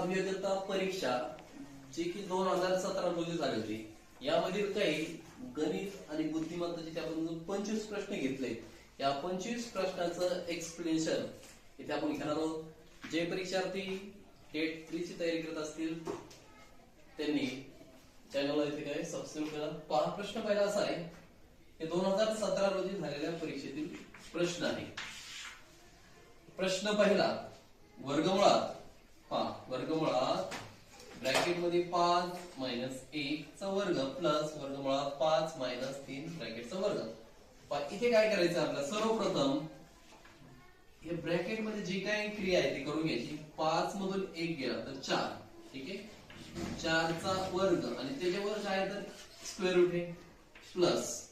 अभियोग्यता परीक्षा जी की दोन हजार सतरा रोजी झाली होती. यामधील काही गणित आणि बुद्धिमत्ताचे त्यापासून पंचवीस प्रश्न घेतले. या पंचवीस प्रश्नाचं एक्सप्लेनेशन इथे आपण घेणार आहोत. जे परीक्षार्थी टेट थ्री ची तयारी करत असतील त्यांनी चॅनलला इथे काय सबस्क्राईब करा. पहा प्रश्न पहिला असा आहे. हे दोन हजार सतरा रोजी झालेल्या परीक्षेतील प्रश्न आहे. प्रश्न पहिला वर्गमुळात पहा वर्गमुळात ब्रॅकेटमध्ये पाच मायनस एक चा वर्ग प्लस वर्गमुळात पाच मायनस तीन ब्रॅकेटचा वर्ग. इथे काय करायचं आपल्याला सर्वप्रथम हे ब्रॅकेटमध्ये जी काही क्रिया आहे ती करून घ्यायची. पाच मधून एक गेला तर चार. ठीक आहे? चारचा वर्ग आणि त्याच्यावर काय आहे तर स्क्वेअर रूट आहे. प्लस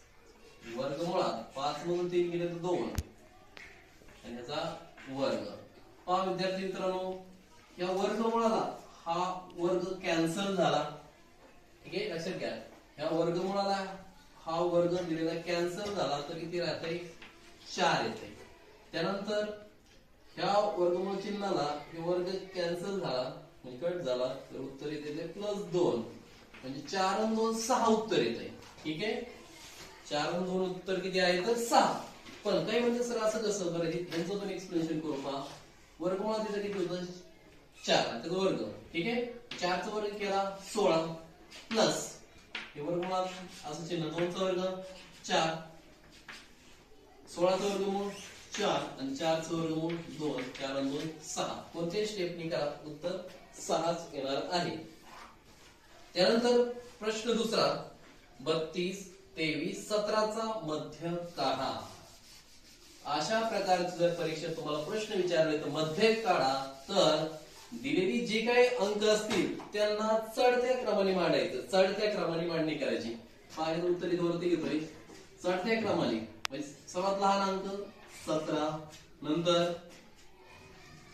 वर्गमुळात पाच मधून तीन गेले तर दोन. आणि याचा वर्ग. पहा विद्यार्थी मित्रांनो या वर्गमुळाला हा वर्ग कॅन्सल झाला. ठीक आहे? लक्षात घ्या. या वर्गमुळाला हा वर्ग दिलेला कॅन्सल झाला तर किती राहते चार येते त्यानंतर ह्या वर्गमूळ चिन्हाला हे वर्ग कॅन्सल झाला म्हणजे कट झाला तर उत्तर येते प्लस दोन. म्हणजे चार दोन सहा उत्तर येते ठीक आहे? चार दोन उत्तर किती आहे? तर सहा. पण काही म्हणजे सर असं कसं? बरं यांचं पण एक्सप्लेनेशन करू पहा. वर्गमुळात तिथं किती होतं? चार त्याचा वर्ग. ठीक आहे? चारचा वर्ग केला सोळा. प्लस हे वर्गमुळात असं चिन्ह. दोनचा वर्ग चार. सोळाचा वर्गमूळ चार. आणि चारचं वर्गमूळ दोन. चार आणि दोन सहा. कोणत्याही स्टेपनी करा. उत्तर सहाच येणार आहे. त्यानंतर प्रश्न दुसरा. बत्तीस तेवीस सतराचा मध्य काढा. अशा प्रकारचे जर परीक्षेत तुम्हाला प्रश्न विचारले तर मध्य काढा. तर दिलेली जे काही अंक असतील त्यांना चढत्या क्रमाने मांडायचं. चढत्या क्रमाने मांडणी करायची. पाहिजे उत्तर इथं घेतोय. चढत्या क्रमाने. म्हणजे सर्वात लहान अंक सतरा नंतर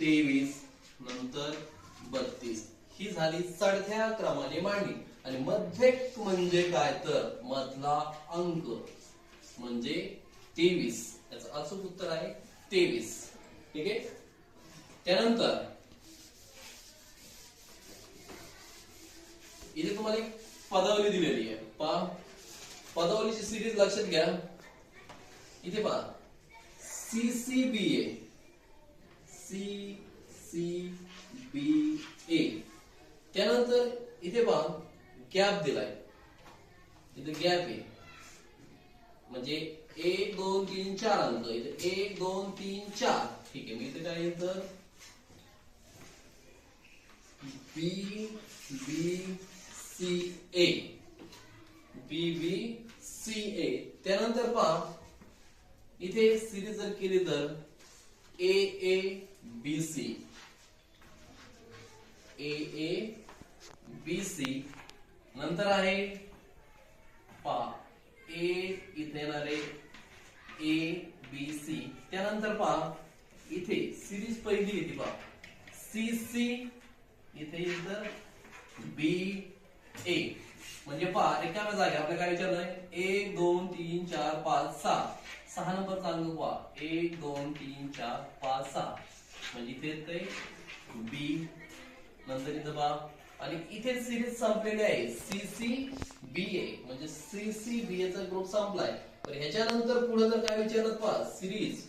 तेवीस नंतर बत्तीस. ही झाली चढत्या क्रमाने मांडणी. आणि मध्य म्हणजे काय तर? मधला अंक. म्हणजे तेवीस. याचं अचूक उत्तर आहे तेवीस. ठीक आहे? त्यानंतर इथे तुम्हाला एक पदावली दिलेली आहे. पहा पदावलीची सिरीज लक्षात घ्या. इथे पहा. C C B A C C B A त्यानंतर इथे पहा. गॅप दिलाय. इथे गॅप आहे. म्हणजे एक दोन तीन चार अंक. इथे एक दोन तीन चार. ठीक आहे मी इथे काय येईल तर बी B C A B B C ए त्यानंतर पहा. इथे सिरीज जर केली तर ए ए बी सी ए ए बी सी नंतर आहे पहा. ए इथे येणार आहे. ए बी सी त्यानंतर पहा. इथे सिरीज पहिली येते पहा. सी सी इथे इथं बी ए म्हणजे पहा रिकाम्या जागे आपल्या काय विचारलंय एक दोन तीन चार पाच सहा. सहा नंबर चांगलं पहा एक दोन तीन चार पाच सहा. म्हणजे इथे येतंय बी नंतर इथं पहा. आणि इथे सिरीज संपलेली आहे. सी सी बी ए म्हणजे सी सी बी ए चा ग्रुप संपलाय. पण ह्याच्यानंतर पुढे जर काय विचारलं पहा सिरीज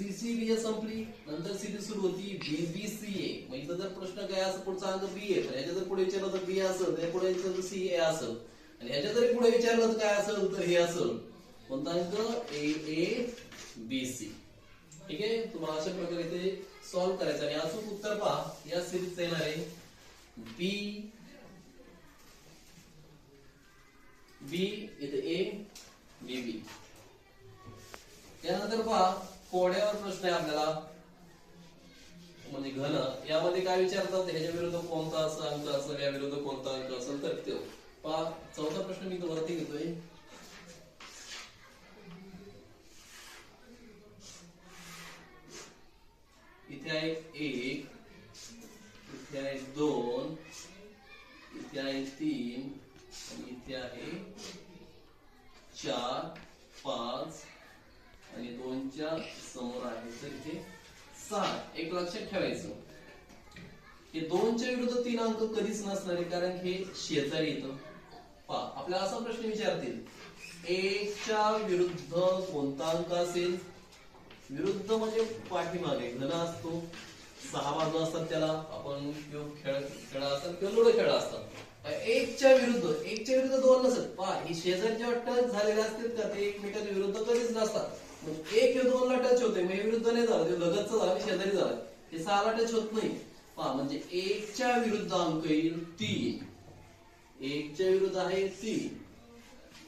सीसी बी ए संपली नंतर सिरीज सुरू होती बी बी सी ए मग इथं जर प्रश्न काय असं पुढचा अंक बी ए पण ह्याच्या जर पुढे विचारलं तर बी असेल त्या पुढे विचारलं सी ए असेल. आणि ह्याच्या जरी पुढे विचारलं तर काय असेल तर हे असेल. कोणता अंक? ए ए बी सी ठीक आहे? तुम्हाला अशा प्रकारे ते सॉल्व्ह करायचं. आणि अचूक उत्तर पहा. या सिरीजचं येणार आहे बी बी इथे ए बी बी त्यानंतर पहा. कोड्यावर प्रश्न आहे आपल्याला. म्हणजे घन यामध्ये काय विचारतात? ह्याच्या विरुद्ध कोणता असं अंक असेल या विरुद्ध कोणता अंक असेल तर तो पा चौथा प्रश्न मी तो वरती घेतोय. इथे आहे एक इथे आहे दोन इथे आहे तीन आणि इथे आहे चार पाच आणि दोन दोनच्या समोर आहे. तर इथे सहा. एक लक्षात ठेवायचं. हे दोनच्या विरुद्ध तीन अंक कधीच नसणार कारण हे शेजारी येतं. पहा आपल्याला असा प्रश्न विचारतील. एकच्या विरुद्ध कोणता अंक असेल? विरुद्ध म्हणजे पाठीमागे. घन असतो. सहा बाजू असतात त्याला. आपण किंवा खेळ खेळा असतात किंवा लुडो खेळा असतात. एकच्या विरुद्ध एकच्या विरुद्ध दोन नसत. पहा हे शेजारच्या वाटत झालेले असतील का? ते एकमेकांच्या विरुद्ध कधीच नसतात. म्हणजे एक हे दोनला टच होते मग विरुद्ध नाही झालं. ते लगतच झालं शेजारी झालं. हे सहाला टच होत नाही. पहा म्हणजे एकच्या विरुद्ध अंक येईल तीन एकच्या विरुद्ध आहे तीन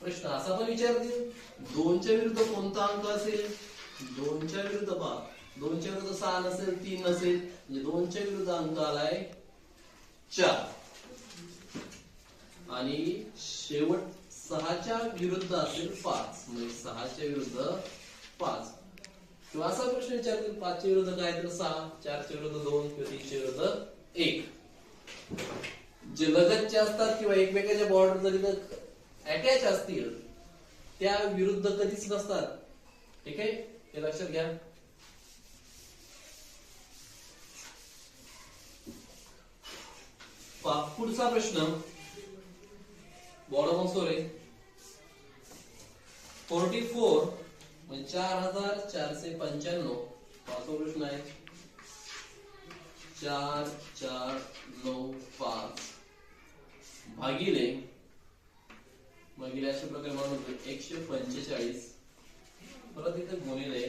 प्रश्न असा पण विचारतील दोनच्या विरुद्ध कोणता अंक असेल? दोनच्या विरुद्ध पहा. दोनच्या विरुद्ध सहा नसेल तीन नसेल. म्हणजे दोनच्या विरुद्ध अंक आलाय चार. आणि शेवट सहाच्या विरुद्ध असेल पाच. म्हणजे सहाच्या विरुद्ध पाच. किंवा असा प्रश्न विचारतील पाचच्या विरुद्ध काय तर सहा चारच्या विरुद्ध दोन किंवा तीनच्या विरुद्ध एक. जे लगतचे असतात किंवा एकमेकाच्या बॉर्डर जरी अटॅच असतील त्या विरुद्ध कधीच नसतात. ठीक आहे? हे लक्षात घ्या. पुढचा प्रश्न. बॉर्डर सोरे फोर्टी फोर म्हणजे चार हजार चारशे पंच्याण्णव. पाच प्रश्न आहे. चार चार नऊ पाच. भागिले भागिले अशा प्रकारे म्हणून एकशे पंचेचाळीस. परत इथे गुणिले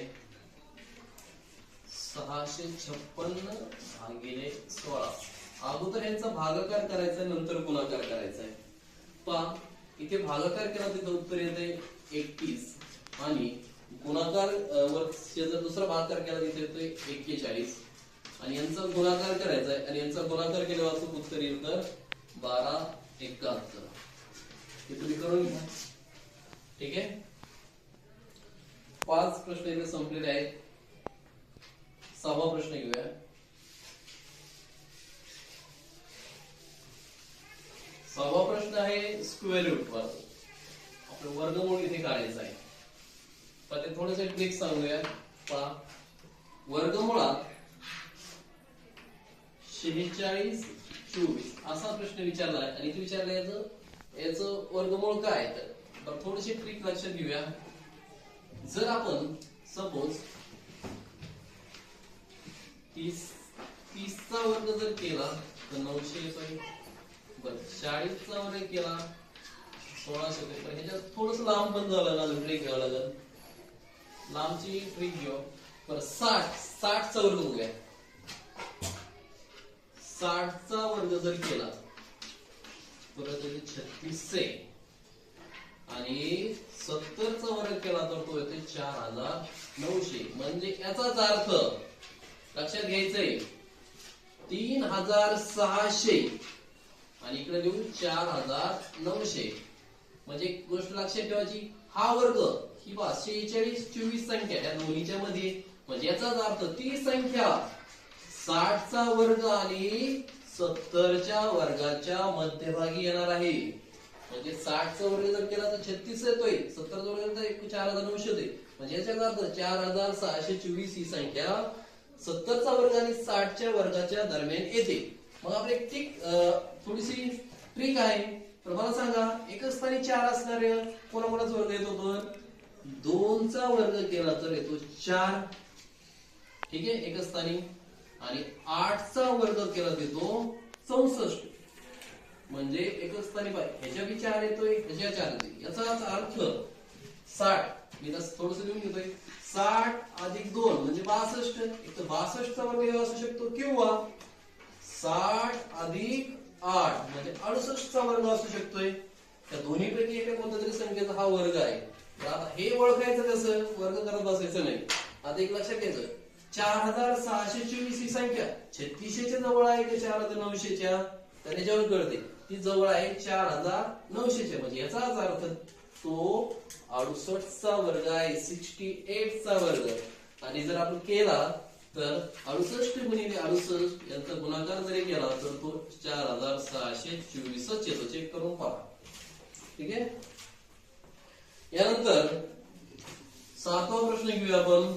सहाशे छप्पन्न भागिले सोळा. अगोदर यांचा भागाकार करायचा नंतर गुणाकार करायचा आहे. पहा इथे भागाकार केला तिथं उत्तर येते एकतीस. आणि गुणाकार अ, वर जर दुसरा भागाकार केला तिथे येतोय एक्केचाळीस. आणि यांचा गुणाकार करायचा आहे. आणि यांचा गुणाकार केल्यावर अचूक उत्तर येईल तर बारा एकाहत्तर. हे तुम्ही करून घ्या. ठीक आहे? पाच प्रश्न इथे संपलेले आहेत. सहावा प्रश्न घेऊया. सहावा प्रश्न आहे स्क्वेअर रूट वर आपलं वर्गमूळ इथे काढायचं आहे. पण ते थोडस ट्रिक सांगूया पहा. वर्गमुळात शेहेचाळीस चोवीस असा प्रश्न विचारला आणि इथे विचारला याचं याचं वर्गमूळ काय तर? थोडीशी ट्रिक लक्षात घेऊया. जर आपण सपोज तीस तीसचा वर्ग जर केला तर नऊशे सॉरी. बर चाळीसचा वर्ग केला सोळाशे येतोय पण ह्याच्यात थोडस लांब पण झालं ना ट्रेक घ्यावं लागेल. लांबची ट्रिक घेऊ. बरं साठ. साठचा वर्ग बघूया. साठचा वर्ग जर केला परत येते छत्तीसशे. आणि सत्तरचा वर्ग केला तर तो येते चार हजार नऊशे. म्हणजे याचाच अर्थ लक्षात घ्यायचंय तीन हजार सहाशे. आणि इकडे देऊ चार हजार नऊशे. म्हणजे एक गोष्ट लक्षात ठेवायची हा वर्ग ही बा शेहेचाळीस चोवीस संख्या या दोन्हीच्या मध्ये. म्हणजे याचाच अर्थ ती संख्या साठचा वर्ग आणि सत्तरच्या वर्गाच्या मध्यभागी येणार आहे. म्हणजे साठचा वर्ग जर केला तर छत्तीस येतोय. सत्तरचा वर्ग तर चार हजार नऊशे होते म्हणजे याच्या अर्थ चार हजार सहाशे चोवीस ही संख्या सत्तरचा वर्ग आणि साठच्या वर्गाच्या दरम्यान येते. मग आपली एक थोडीशी ट्रिक आहे. तर मला सांगा एकच स्थानी चार असणारे कोणाकोणाचा वर्ग येतो पण? दोनचा वर्ग केला तर येतो चार. ठीक आहे? एकच स्थानी. आणि आठचा वर्ग केला तर येतो चौसष्ट. म्हणजे एकच स्थानी पाहिजे ह्याच्या बी चार येतोय ह्याच्या चार येतोय. याचाच अर्थ साठ. मी तर थोडस लिहून घेतोय. साठ अधिक दोन म्हणजे बासष्ट. एक तर बासष्टचा वर्ग हे असू शकतो किंवा साठ अधिक आठ म्हणजे अडुसष्टचा वर्ग असू शकतोय. त्या दोन्हीपैकी एका कोणत्या तरी संख्येचा हा वर्ग आहे. आता हे ओळखायचं कसं? वर्ग करत बसायचं नाही. आता एक लक्षात घ्यायचं. चार हजार सहाशे चोवीस ही संख्या. छत्तीसशेच्या जवळ आहे की चार हजार नऊशेच्या त्याने जेवण कळते. ती जवळ आहे चार हजार नऊशेच्या म्हणजे याचाच अर्थ तो अडुसष्टचा वर्ग आहे सिक्स्टी एट चा वर्ग. आणि जर आपण केला तर अडुसष्ट गुणिले अडुसष्ट यांचा गुणाकार जरी केला तर तो चार हजार सहाशे चोवीसच येतो चेक करून पहा. ठीक आहे? यानंतर सातवा प्रश्न घेऊया आपण.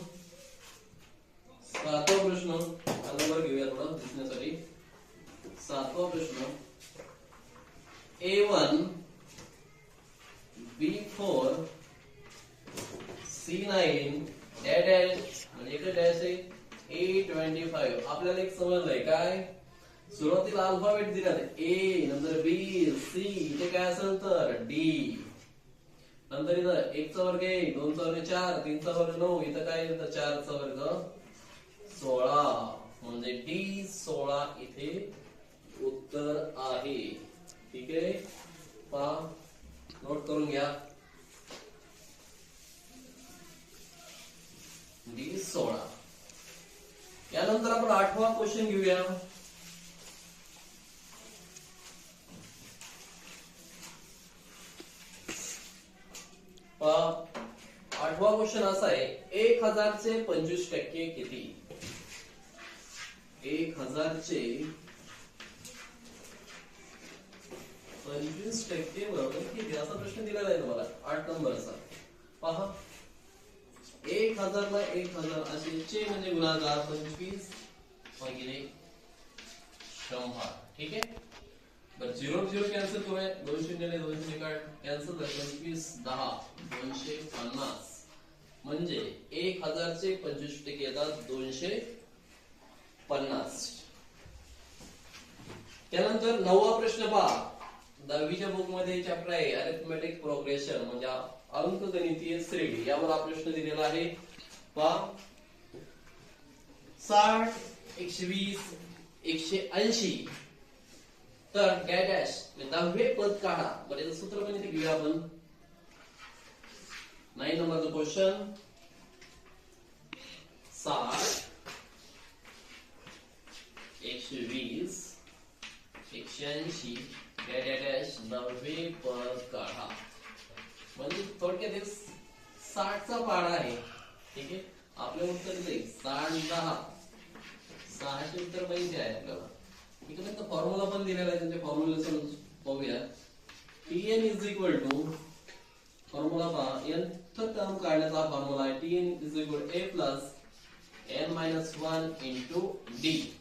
सातवा प्रश्न हा घेऊया थोडा दिसण्यासाठी. सातवा प्रश्न A one B four C nine dash म्हणजे इकडे डॅश आहे ए ट्वेंटी फाईव्ह आपल्याला एक समजलंय काय? सुरुवातीला अल्फाबेट दिला ए नंतर बी सी इथे काय असेल तर डी नंतर इथं एकचा वर्ग एक दोनचा वर्ग चार तीनचा वर्ग नऊ इथं काय येतं चारचा वर्ग सोळा. म्हणजे डी सोळा इथे उत्तर आहे. ठीक आहे? पहा. नोट करून घ्या. डी सोळा. यानंतर आपण आठवा क्वेश्चन घेऊया पहा, आठवा क्वेश्चन असा आहे एक हजारचे पंचवीस टक्के किती? एक हजारचे पंचवीस टक्के बरोबर किती? असा प्रश्न दिलेला आहे तुम्हाला. आठ नंबरचा. पहा. एक हजारला एक हजार असे चे म्हणजे गुणाकार पंचवीस वगैरे शंभर. ठीक आहे? बर झिरो झिरो कॅन्सल करूया. दोन शून्य दोन शून्य काढ कॅन्सल पंचवीस दहा दोनशे पन्नास. म्हणजे एक हजारचे पंचवीस टक्के येतात दोनशे पन्नास. त्यानंतर नववा प्रश्न पहा. दहावीच्या बुकमध्ये चॅप्टर आहे अरिथमेटिक प्रोग्रेशन म्हणजे अंक गणितीय श्रेणी यावर हा प्रश्न दिलेला आहे. पहा. साठ एकशे वीस एकशे ऐंशी. तर डॅश डॅश म्हणजे दहावे पद काढा. बरेच याचं सूत्र पण इथे घेऊया आपण. नाईन नंबरचं क्वेश्चन साठ एकशे वीस एकशे ऐंशी डॅश डॅश डॅश दहावे पद काढा म्हणजे थोडक्यात एक साठचा पाडा आहे. ठीक आहे? आपलं उत्तर इथे साठ दहा. सहाशे उत्तर पाहिजे आहे आपल्याला. इकडे फॉर्म्युला पण दिलेला आहे. त्यांच्या फॉर्म्युला पाहूया T N is equal to formula पहा एन टर्म काढण्याचा फॉर्म्युला आहे T N is equal A plus N minus one into D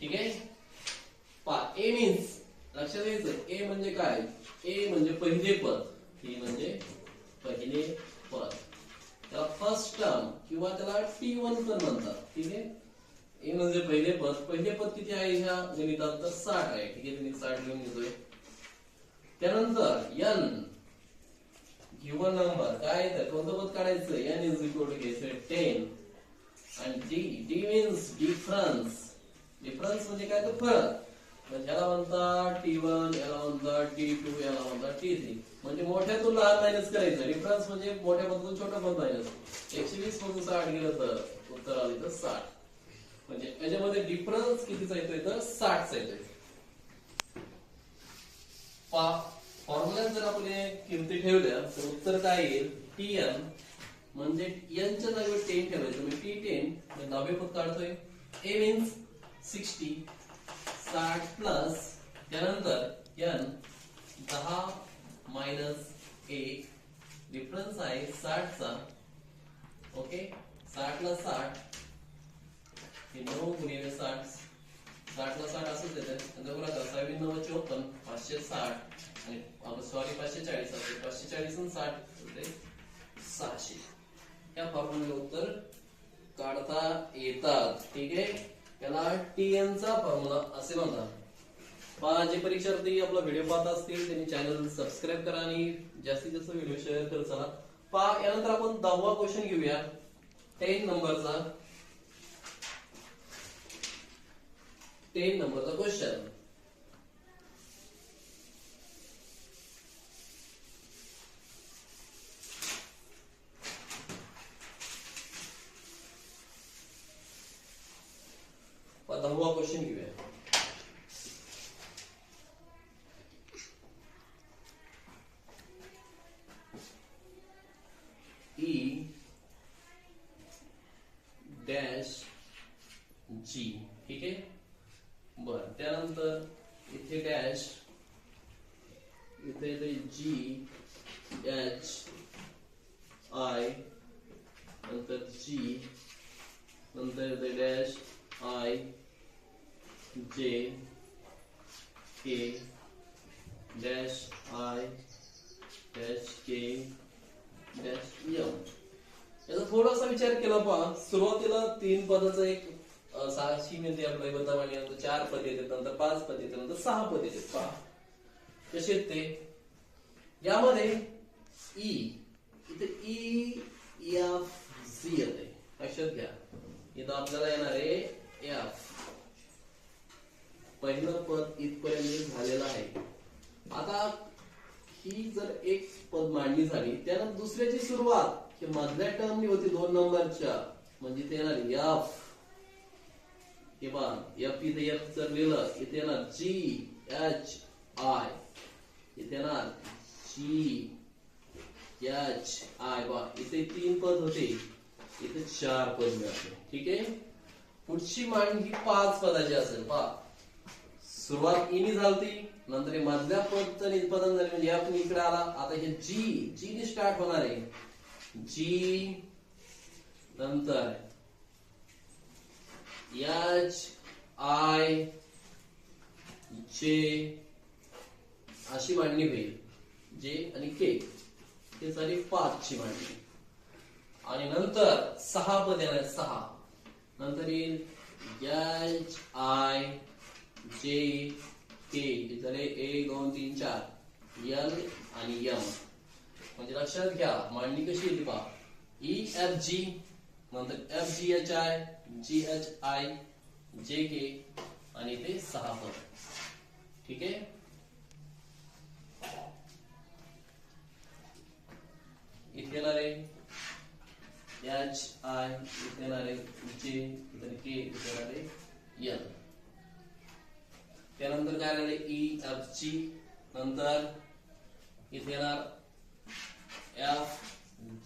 ठीक आहे? पहा ए मीन्स लक्षात यायचं ए म्हणजे काय? ए म्हणजे पहिले पद. टी म्हणजे पहिले पद. त्याला फर्स्ट टर्म किंवा त्याला टी वन पण म्हणतात. ठीक आहे? ए म्हणजे पहिले पद. पहिले पद किती आहे ह्या गणितात तर साठ आहे. ठीक आहे? साठ लिहून घेतोय. त्यानंतर एन गिवन नंबर काय तर कोणतं पद काढायचं? एन इज इक्वल टू घ्यायचं टेन आणि D D means difference difference म्हणजे काय तर फरक? याला म्हणतात टी वन याला म्हणतात टी टू याला म्हणतात टी थ्री म्हणजे मोठ्यातून लहान मायनस करायचं. डिफरन्स म्हणजे मोठ्या पदातून छोटा पद मायनस एकशे वीस मधून साठ गेलं तर उत्तर आलं तर साठ. म्हणजे याच्यामध्ये डिफरन्स कितीचा येतोय तर साठचा येतोय. फॉर्म्युला जर आपण किमती ठेवल्या तर उत्तर काय येईल? टी एन म्हणजे एनच्या जागेवर टेन ठेवायचं. म्हणजे टी टेन नवे फक्त काढतोय. ए मीन्स सिक्स्टी साठ प्लस त्यानंतर एन दहा मायनस एक डिफरन्स आहे साठचा ओके साठला साठ हे नऊ गुणिले साठ. साठला साठ असंच येतं नंतर बघा सहावी नऊ चोपन्न पाचशे साठ. आणि सॉरी पाचशे चाळीस असते पाचशे चाळीस आणि साठ होते. सहाशे. या फॉर्म्युला उत्तर काढता येतात. ठीक आहे? त्याला टीएन चा फॉर्म्युला असे म्हणतात. पहा जे परीक्षार्थी आपला व्हिडिओ पाहत असतील त्यांनी चॅनल सबस्क्राईब करा आणि जास्तीत जास्त व्हिडिओ शेअर करत चला. पहा यानंतर आपण दहावा क्वेश्चन घेऊया. टेन नंबरचा टेन नंबरचा क्वेश्चन दहावा क्वेश्चन घेऊया ई डॅश जी ठीक आहे बर त्यानंतर इथे डॅश इथे येते जी एच आय नंतर जी नंतर येते dash I J K dash I dash K dash M याचा थोडासा विचार केला पहा. सुरुवातीला तीन पदाचा एक साक्षी सहाशे मिळते आपल्या बदामाने नंतर चार पद येतात नंतर पाच पद येतात नंतर सहा पद येतात. पहा. कसे आहेत ते? यामध्ये ई इथे ई एफ सी येते. लक्षात घ्या. इथं आपल्याला येणार आहे एफ पहिलं पद इथपर्यंत झालेलं आहे. आता ही जर एक पद मांडली झाली त्यानंतर दुसऱ्याची सुरुवात मधल्या टर्मनी होती दोन नंबरच्या. म्हणजे ते येणार एफ किंवा एफ इथे एफ जर लिहिलं इथे येणार जी एच आय इथे येणार जी एच आय बा इथे तीन पद होते. इथे चार पद मिळाले. ठीक आहे? पुढची मांडणी ही पाच पदाची असेल. पा सुरुवात इनी झालती नंतर हे मधल्या पदचं निष्पादन झाले म्हणजे यातून इकडे आला. आता हे जी जी ने स्टार्ट होणार आहे. जी नंतर एच आय जे अशी मांडणी होईल. जे आणि के हे झाली पाच ची मांडणी. आणि नंतर सहा पद येणार सहा. नंतर येईल एच आय जे के हे झाले एक दोन तीन चार. एल आणि एम म्हणजे लक्षात घ्या मांडणी कशी येते पहा. ई एफ जी नंतर F G H I G H I J K आणि ते सहा पद. ठीक आहे? इथे येणार आहे. एच आय इथे येणार आहे. जे इथे के इथे येणार आहे. एल त्यानंतर काय येणार आहे? ई एफ जी नंतर इथे येणार एफ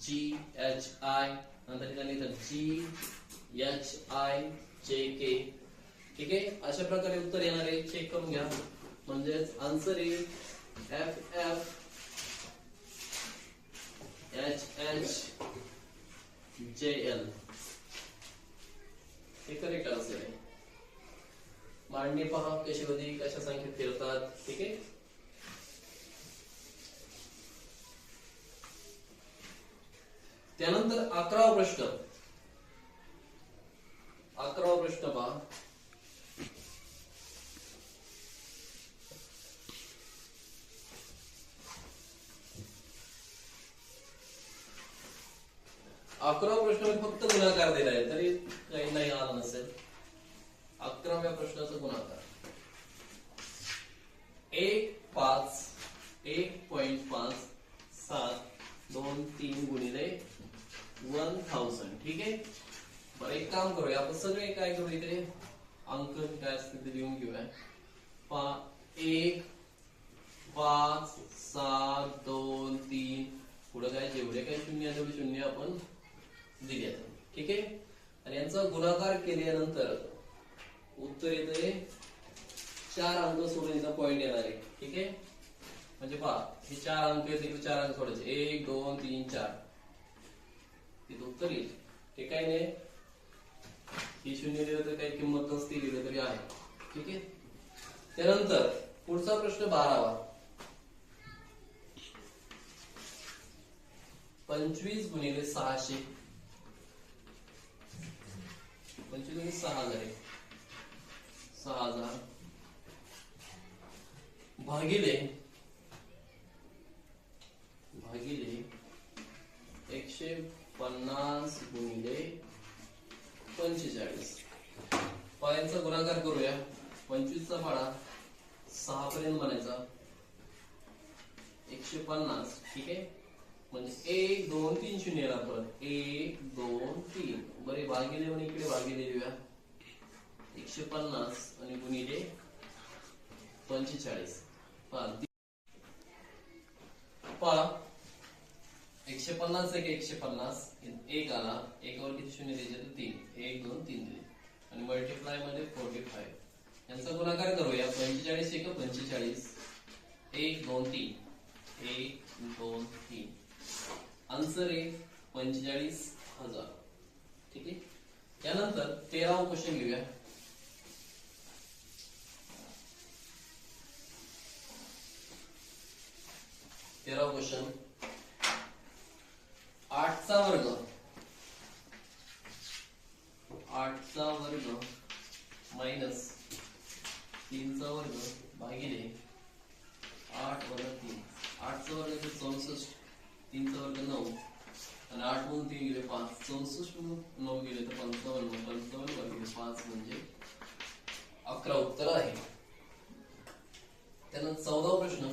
जी एच आय नंतर ठिकाणी इथं जी एच आय जे के ठीक आहे? अशा प्रकारे उत्तर येणार. आहे चेक करून घ्या. म्हणजेच answer is F F H H J L हे करेक्ट आन्सर आहे. मांडणी पहा कशी होती कशा संख्येत फिरतात. ठीक आहे? त्यानंतर अकरावा प्रश्न. अकरावा प्रश्न पहा. अकरावा प्रश्न फक्त गुणाकार दिलाय तरी काही नाही आला नसेल. अकराव्या प्रश्नाचा गुणाकार. एक पाच एक पॉइंट पाच सात दोन तीन गुणिले वन थाउजंड ठीक आहे? बरं एक काम करूया आपण सगळे काय करू इथे? अंक काय असतील ते लिहून घेऊया. पा एक पाच सात दोन तीन. पुढे काय? जेवढे काय शून्य तेवढे शून्य आपण दिले ठीक आहे? आणि यांचा गुणाकार केल्यानंतर उत्तर येते चार अंक सोडून इथं पॉईंट येणार आहे. ठीक आहे? म्हणजे पहा हे चार अंक आहेत इकडे चार अंक सोडायचे. एक दोन तीन चार. तिथं उत्तर येईल. ठीक आहे नाही? ही शून्य दिलं तर काही किंमत नसती दिलं तरी आहे. ठीक आहे? त्यानंतर पुढचा प्रश्न बारावा. पंचवीस गुणिले सहाशे. पंचवीस गुणिले सहा हजार आहे सहा हजार. भागिले भागिले एकशे पन्नास गुणिले पंचेचाळीस. पायांचा गुणाकार करूया. पंचवीसचा पाडा सहा पर्यंत म्हणायचा. एकशे पन्नास. ठीक आहे? म्हणजे एक दोन तीन शून्य येणार परत. एक दोन तीन. बरे भागिले म्हणजे इकडे भागिले देऊया एकशे पन्नास आणि गुणिले पंचेचाळीस. पहा पहा. एकशे पन्नास एक एकशे पन्नास एक आला एकावर किती शून्य द्यायचे तर तीन. एक दोन तीन दिले आणि मल्टिप्लायमध्ये फोर्टी फाईव्ह यांचा गुणाकार करूया पंचेचाळीस एक पंचेचाळीस. एक दोन तीन. एक दोन तीन. आन्सर आहे पंचेचाळीस हजार. ठीक आहे? त्यानंतर तेरावा क्वेश्चन घेऊया. तेरावा क्वेश्चन आठचा वर्ग. आठचा वर्ग मायनस तीनचा वर्ग भागिले आठ वर्ग तीन. आठचा वर्ग ते चौसष्ट तीनचा वर्ग नऊ. आणि आठ म्हणून तीन गेले पाच. चौसष्ट म्हणून नऊ गेले तर पंचावन्न पंचावन्न भागिले पाच म्हणजे अकरा उत्तर आहे. त्यानंतर चौदा प्रश्न.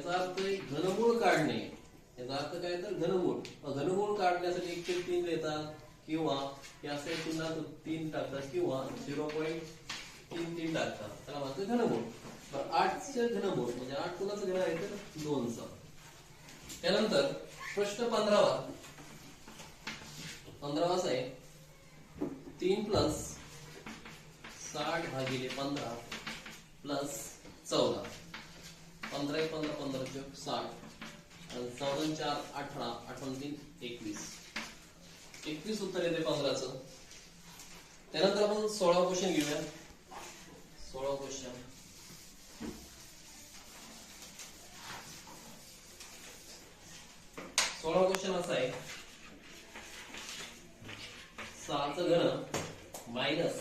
याचा अर्थ आहे घनमूळ काढणे. याचा अर्थ काय तर घनमूळ. घनमूळ काढण्यासाठी एक ते तीन देतात किंवा या असे पुन्हा तीन टाकतात. किंवा झिरो पॉईंट तीन तीन टाकतात. त्याला म्हणतो घनमूळ. बरं आठचे घनमूळ म्हणजे आठ कुणाचं घन आहे तर दोनचा. त्यानंतर प्रश्न पंधरावा. पंधरावाच आहे. तीन प्लस साठ भागिले पंधरा प्लस चौदा. पंधरा एक पंधरा पंधरा चौक साठ. चौदा चार अठरा अठरा तीन एकवीस. एकवीस उत्तर येते पंधराचं. त्यानंतर आपण सोळा क्वेश्चन घेऊया. सोळा क्वेश्चन सोळा क्वेश्चन असा आहे. सहाचं घन मायनस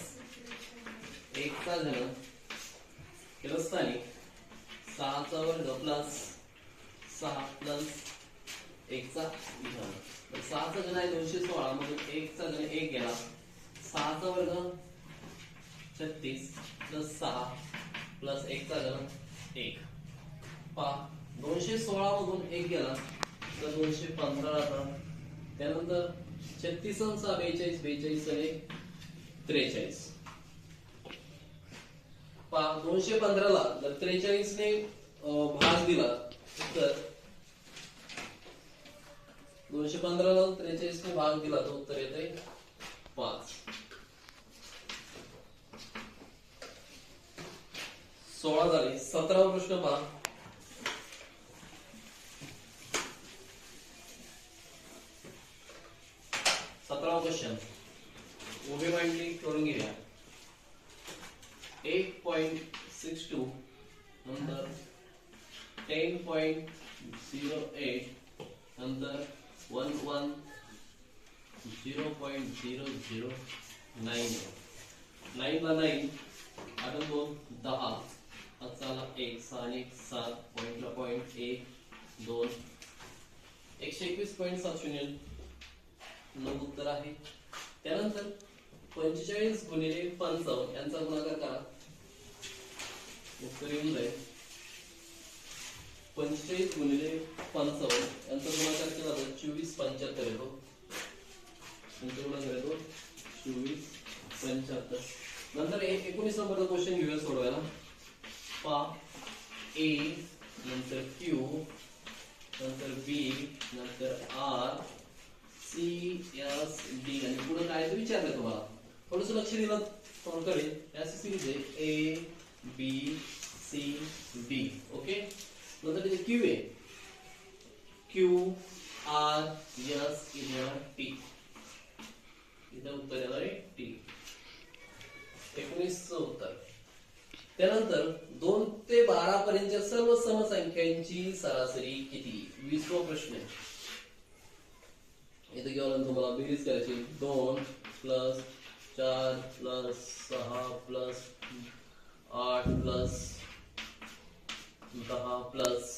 एकचा घन केलं सहाचा वर्ग प्लस सहा प्लस एकचा घन तर सहाचा घन आहे दोनशे सोळा मधून एकचा घन एक गेला. सहाचा वर्ग छत्तीस प्लस सहा प्लस एकचा घन एक. पहा दोनशे सोळा मधून एक गेला तर दोनशे पंधरा राहतात त्यानंतर छत्तीस बेचाळीस बेचाळीस आणि त्रेचाळीस. दोनशे पंधराला जर त्रेचाळीस ने भाग दिला. तर दोनशे पंधराला त्रेचाळीस ने भाग दिला. तर उत्तर येते पाच. सोळा झाले. सतरावा प्रश्न पहा सतरावा क्वेश्चन उभी मांडली करून घेऊया एक पॉइंट सिक्स टू नंतर टेन पॉइंट झिरो एट नंतर one one zero point zero zero nine नाईनला nine आठ दोन दहा पाचाला एक सहा आणि एक सात पॉइंटला पॉइंट एक दोन एकशे एकवीस पॉईंट सात शून्य नऊ उत्तर आहे त्यानंतर पंचेचाळीस गुणिले पंचावन्न यांचा गुणाकार करा उत्तर येऊन जाईल पंचेचाळीस गुणिले पंचावन्न यांचा गुणाकार केला तर चोवीस पंच्याहत्तर येतो. यांचा गुणाकार येतो चोवीस पंच्याहत्तर. नंतर एकोणीस नंबरचा क्वेश्चन घेऊया सोडवायला. पा ए नंतर क्यू नंतर बी नंतर आर सी एस डी. आणि पुढे काय ते विचारलं तुम्हाला. थोडस लक्ष दिलं तर कळेल सिरीज आहे A B C D okay नंतर त्याचे क्यू आहे. क्यू आर यस इथं टी इथं उत्तर येणार आहे टी एकोणीसचं उत्तर. त्यानंतर दोन ते बारा पर्यंतच्या सर्व समसंख्यांची सरासरी किती? वीसवा प्रश्न आहे. इथं घेऊन तुम्हाला बेरीज करायची दोन प्लस चार प्लस सहा प्लस आठ प्लस दहा प्लस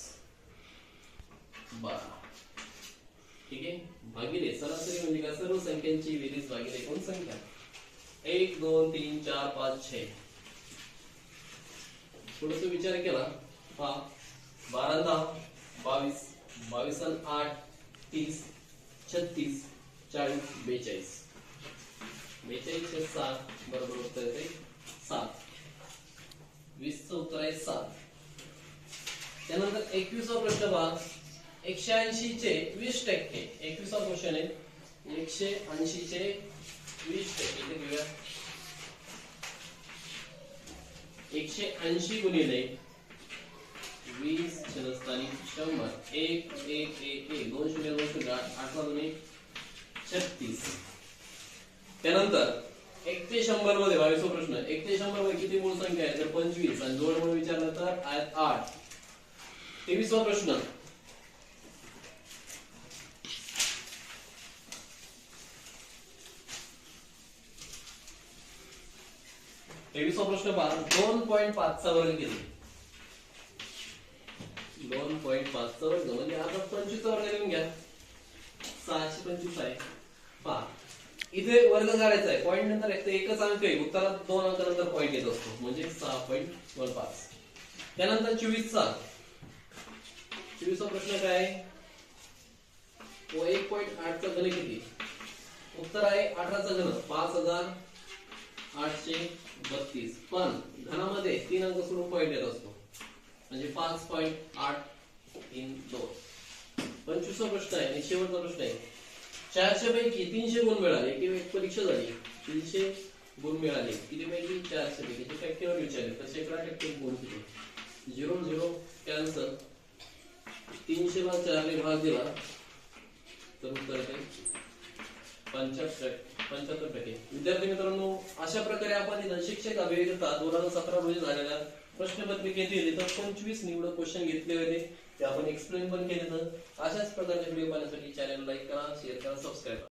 बारा. ठीक आहे? भागिले सरासरी म्हणजे काय? सर्व संख्यांची बेरीज भागिले. एकूण संख्या. एक दोन तीन चार पाच छे. थोडस विचार केला. हा बारा दहा बावीस. बावीस आठ तीस छत्तीस चाळीस बेचाळीस. बेचाळीस सात बरोबर उत्तर येते सात. वीसचं उत्तर आहे सात. त्यानंतर एकवीसवा प्रश्न पहा. एकशे ऐंशी चे वीस टक्के. एकवीसवा क्वेश्चन आहे. एकशे ऐंशी चे वीस टक्के. इथे घेऊया. एकशे ऐंशी गुणिले वीस छलस्थानी शंभर. एक एक एक एक. दोन शून्य दोन शून्य. आठ आठवा दोन्ही. छत्तीस. त्यानंतर एक ते शंभरमध्ये बावीसवा प्रश्न. एक ते शंभरमध्ये किती मूळ संख्या आहे? तर पंचवीस आणि जोड म्हणून विचारलं तर आठ. तेवीसवा प्रश्न तेवीसवा प्रश्न पहा दोन पॉईंट पाचचा वर्ग किती दोन पॉईंट पाचचा वर्ग म्हणजे आता पंचवीसचा वर्ग लिहून घ्या सहाशे पंचवीस आहे पहा इथे वर्ग करायचा आहे पॉईंट नंतर एक तर एकच अंक आहे उत्तरात दोन अंक पॉईंट येत असतो म्हणजे सहा पॉईंट वन पाच त्यानंतर चोवीसचा चोवीसचा प्रश्न काय? व एक पॉईंट आठचा घन किती? उत्तर आहे अठराचा घन पाच हजार आठशे बत्तीस. पण घनामध्ये तीन अंक सोडून पॉईंट येत असतो. म्हणजे पाच पॉईंट आठ तीन दोन. पंचवीसवा प्रश्न आहे आणि शेवटचा प्रश्न आहे. चारशे पैकी तीनशे गुण मिळाले. किंवा एक परीक्षा झाली. तीनशे गुण मिळाले. किती पैकी चारशे पैकी टक्केवर विचारले. तर शेकडा टक्के गुण किती झिरो झिरो कॅन्सल तीनशे भाग चारने भाग दिला तर उत्तर आहे पंच्याहत्तर पंच्याहत्तर टक्के. विद्यार्थी मित्रांनो अशा प्रकारे आपण इथं शिक्षक अभियंता दोन हजार सतरा रोजी झालेल्या प्रश्नपत्रिकेतील तर पंचवीस निवडक क्वेश्चन घेतले होते. ते आपण एक्सप्लेन पण केले तर अशाच प्रकारचे व्हिडिओ पाहण्यासाठी चॅनल लाईक करा शेअर करा सबस्क्राईब करा.